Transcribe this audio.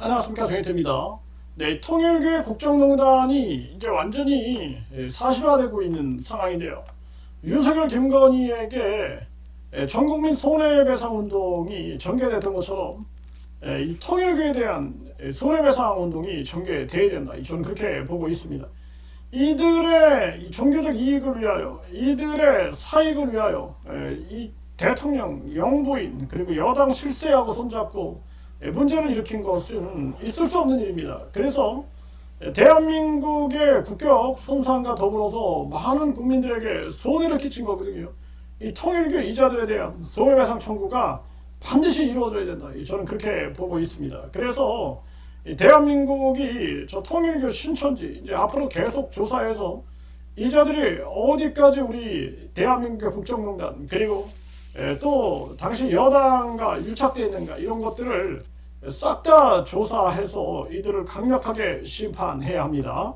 안녕하십니까 정혜태입니다. 네, 통일교회 국정농단이 이제 완전히 예, 사실화되고 있는 상황인데요. 윤석열 김건희에게 예, 전국민 손해배상 운동이 전개됐던 것처럼 예, 이 통일교에 대한 예, 손해배상 운동이 전개돼야 된다. 저는 그렇게 보고 있습니다. 이들의 이 종교적 이익을 위하여, 이들의 사익을 위하여 예, 이 대통령, 영부인 그리고 여당 실세하고 손잡고 예, 문제를 일으킨 것은 있을 수 없는 일입니다. 그래서 예, 대한민국의 국격 손상과 더불어서 많은 국민들에게 손해를 끼친 거거든요. 이 통일교 이자들에 대한 손해배상 청구가 반드시 이루어져야 된다. 저는 그렇게 보고 있습니다. 그래서 이 대한민국이 저 통일교 신천지 이제 앞으로 계속 조사해서 이자들이 어디까지 우리 대한민국의 국정농단 그리고 예, 또 당시 여당과 유착되어 있는가 이런 것들을 싹 다 조사해서 이들을 강력하게 심판해야 합니다.